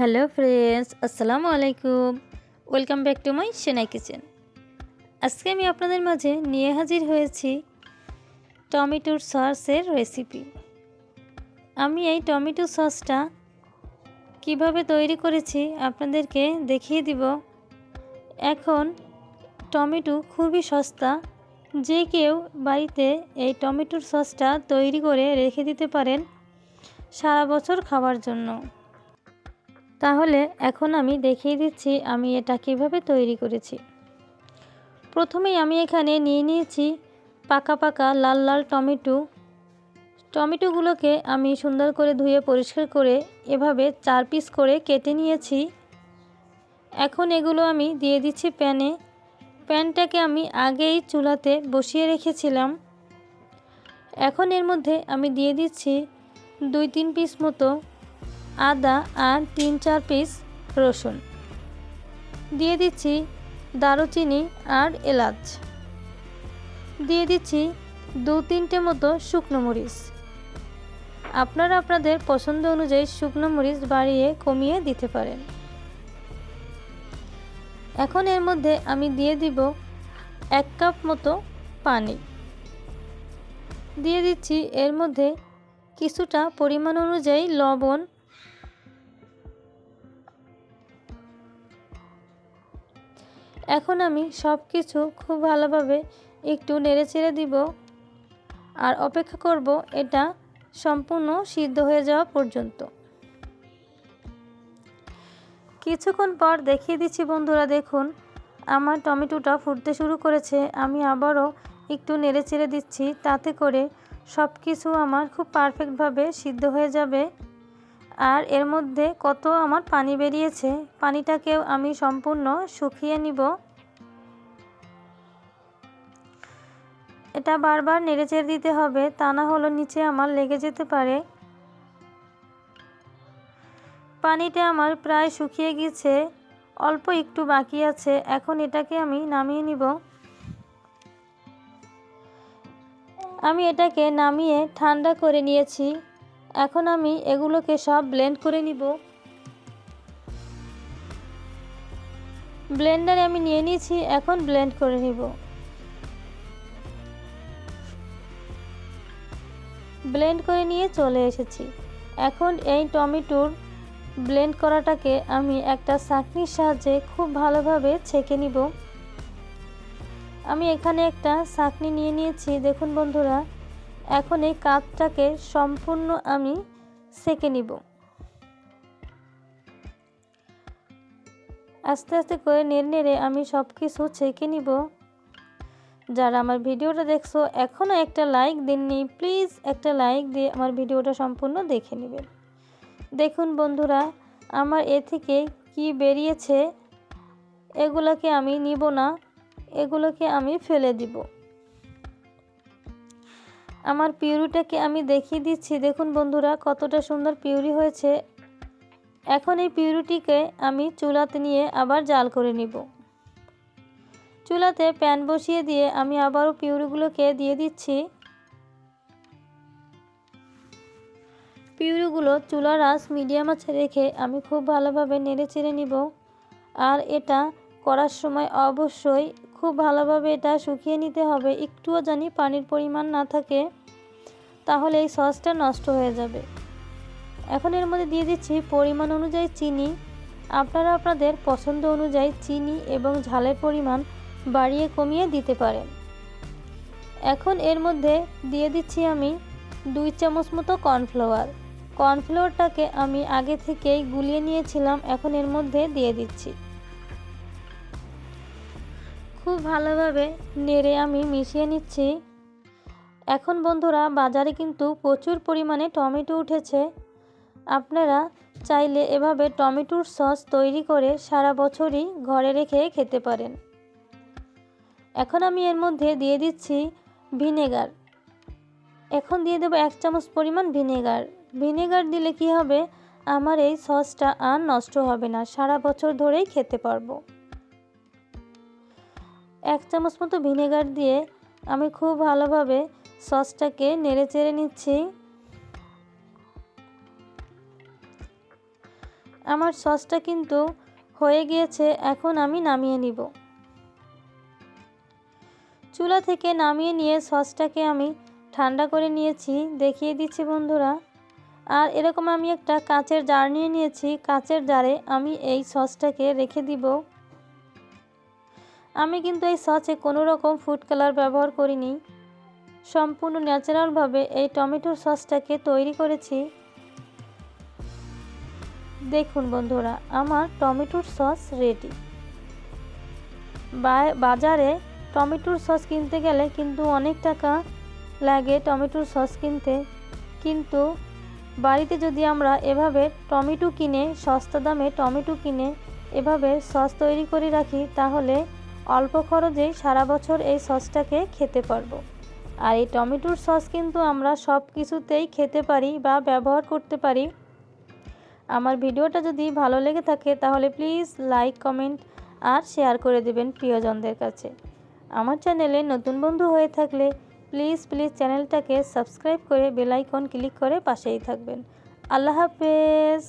Hello friends, আসসালামু আলাইকুম। Welcome back to my সেনাই কিচেন। আজকে আমি আপনাদের মাঝে নিয়ে হাজির হয়েছি টমেটোর সসের রেসিপি। আমি এই টমেটো সসটা কীভাবে তৈরি করেছি আপনাদেরকে দেখিয়ে দিব। এখন টমেটো খুবই সস্তা। যে কেউ বাড়িতে এই টমেটোর সসটা তৈরি করে রেখে দিতে পারেন সারা বছর খাওয়ার জন্য। তাহলে এখন আমি দেখিয়ে দিচ্ছি আমি এটা কীভাবে তৈরি করেছি। প্রথমেই আমি এখানে নিয়ে নিয়েছি পাকা পাকা লাল লাল টমেটো। টমেটোগুলোকে আমি সুন্দর করে ধুয়ে পরিষ্কার করে এভাবে চার পিস করে কেটে নিয়েছি। এখন এগুলো আমি দিয়ে দিচ্ছি প্যানে। প্যানটাকে আমি আগেই চুলাতে বসিয়ে রেখেছিলাম। এখন এর মধ্যে আমি দিয়ে দিচ্ছি দুই তিন পিস মতো আদা আর তিন চার পিস রসুন। দিয়ে দিচ্ছি দারুচিনি আর এলাচ। দিয়ে দিচ্ছি দু তিনটে মতো শুকনো মরিচ। আপনারা আপনাদের পছন্দ অনুযায়ী শুকনো মরিচ বাড়িয়ে কমিয়ে দিতে পারেন। এখন এর মধ্যে আমি দিয়ে দিব এক কাপ মতো পানি। দিয়ে দিচ্ছি এর মধ্যে কিছুটা পরিমাণ অনুযায়ী লবণ এখন আমি সব কিছু খুব ভালোভাবে একটু নেড়ে চেড়ে দিব আর অপেক্ষা করব এটা সম্পূর্ণ সিদ্ধ হয়ে যাওয়া পর্যন্ত। কিছুক্ষণ পর দেখিয়ে দিচ্ছি বন্ধুরা, দেখুন আমার টমেটোটা ফুটতে শুরু করেছে। আমি আবারও একটু নেড়ে চেড়ে দিচ্ছি, তাতে করে সব কিছু আমার খুব পারফেক্টভাবে সিদ্ধ হয়ে যাবে। আর এর মধ্যে কত আমার পানি বেরিয়েছে, পানিটাকেও আমি সম্পূর্ণ শুকিয়ে নিব। এটা বারবার নেড়েচেড়ে দিতে হবে, তা না হলো নিচে আমার লেগে যেতে পারে। পানিটা আমার প্রায় শুকিয়ে গেছে অল্প একটু বাকি আছে, এখন এটাকে আমি নামিয়ে নিব। আমি এটাকে নামিয়ে ঠান্ডা করে নিয়েছি। এখন আমি এগুলোকে সব ব্লেন্ড করে নিব। ব্লেন্ডারে আমি নিয়ে নিয়েছি, এখন ব্লেন্ড করে নিব। ব্লেন্ড করে নিয়ে চলে এসেছি। এখন এই টমেটোর ব্লেন্ড করাটাকে আমি একটা চাকনির সাহায্যে খুব ভালোভাবে ছেঁকে নিব। আমি এখানে একটা চাকনি নিয়ে নিয়েছি, দেখুন বন্ধুরা। এখন এই কাপটাকে সম্পূর্ণ আমি সেকে নিব। আস্তে আস্তে করে নেড়ে নেড়ে আমি সব কিছু ছেঁকে নিব। যারা আমার ভিডিওটা দেখছ এখনও একটা লাইক দিননি প্লিজ একটা লাইক দিয়ে আমার ভিডিওটা সম্পূর্ণ দেখে নেবেন। দেখুন বন্ধুরা, আমার এ থেকে কি বেরিয়েছে, এগুলোকে আমি নিব না, এগুলোকে আমি ফেলে দিব। আমার পিউরিটাকে আমি দেখিয়ে দিচ্ছি। দেখুন বন্ধুরা, কতটা সুন্দর পিউরি হয়েছে। এখন এই পিউরিটিকে আমি চুলাতে নিয়ে আবার জাল করে নিব। চুলাতে প্যান বসিয়ে দিয়ে আমি আবারও পিউরিগুলোকে দিয়ে দিচ্ছি। পিউরিগুলো চুলার আঁচ মিডিয়াম আছে রেখে আমি খুব ভালোভাবে নেড়ে চেড়ে নিব। আর এটা করার সময় অবশ্যই খুব ভালোভাবে এটা শুকিয়ে নিতে হবে। একটুও জানি পানির পরিমাণ না থাকে, তাহলে এই সসটা নষ্ট হয়ে যাবে। এখন এর মধ্যে দিয়ে দিচ্ছি পরিমাণ অনুযায়ী চিনি। আপনারা আপনাদের পছন্দ অনুযায়ী চিনি এবং ঝালের পরিমাণ বাড়িয়ে কমিয়ে দিতে পারেন। এখন এর মধ্যে দিয়ে দিচ্ছি আমি দুই চামচ মতো কর্নফ্লাওয়ার। কর্নফ্লাওয়ারটাকে আমি আগে থেকেই গুলিয়ে নিয়েছিলাম, এখন এর মধ্যে দিয়ে দিচ্ছি। খুব ভালোভাবে নেড়ে আমি মিশিয়ে নিচ্ছি। এখন বন্ধুরা, বাজারে কিন্তু প্রচুর পরিমাণে টমেটো উঠেছে। আপনারা চাইলে এভাবে টমেটোর সস তৈরি করে সারা বছরই ঘরে রেখে খেতে পারেন। এখন আমি এর মধ্যে দিয়ে দিচ্ছি ভিনেগার। এখন দিয়ে দেবো এক চামচ পরিমাণ ভিনেগার। ভিনেগার দিলে কি হবে? আমার এই সসটা আর নষ্ট হবে না, সারা বছর ধরেই খেতে পারব। এক চামচ মতো ভিনেগার দিয়ে আমি খুব ভালোভাবে সসটাকে নেড়ে চেড়ে নিচ্ছি। আমার সসটা কিন্তু হয়ে গিয়েছে, এখন আমি নামিয়ে নিব। চুলা থেকে নামিয়ে নিয়ে সসটাকে আমি ঠান্ডা করে নিয়েছি, দেখিয়ে দিচ্ছি বন্ধুরা। আর এরকম আমি একটা কাঁচের জার নিয়ে নিয়েছি, কাঁচের জারে আমি এই সসটাকে রেখে দিব। আমি কিন্তু এই সসে কোনো রকম ফুড কালার ব্যবহার করিনি। সম্পূর্ণ ন্যাচারালভাবে এই টমেটোর সসটাকে তৈরি করেছি। দেখুন বন্ধুরা, আমার টমেটোর সস রেডি বাজারে টমেটোর সস কিনতে গেলে কিন্তু অনেক টাকা লাগে টমেটোর সস কিনতে। কিন্তু বাড়িতে যদি আমরা এভাবে টমেটো কিনে, সস্তা দামে টমেটো কিনে এভাবে সস তৈরি করে রাখি, তাহলে অল্প খরচেই সারা বছর এই সসটাকে খেতে পারব। আর এই টমেটোর সস কিন্তু আমরা সব কিছুতেই খেতে পারি বা ব্যবহার করতে পারি। আমার ভিডিওটা যদি ভালো লেগে থাকে তাহলে প্লিজ লাইক, কমেন্ট আর শেয়ার করে দেবেন প্রিয়জনদের কাছে। আমার চ্যানেলে নতুন বন্ধু হয়ে থাকলে প্লিজ প্লিজ চ্যানেলটাকে সাবস্ক্রাইব করে বেলাইকন ক্লিক করে পাশেই থাকবেন। আল্লাহ হাফেজ।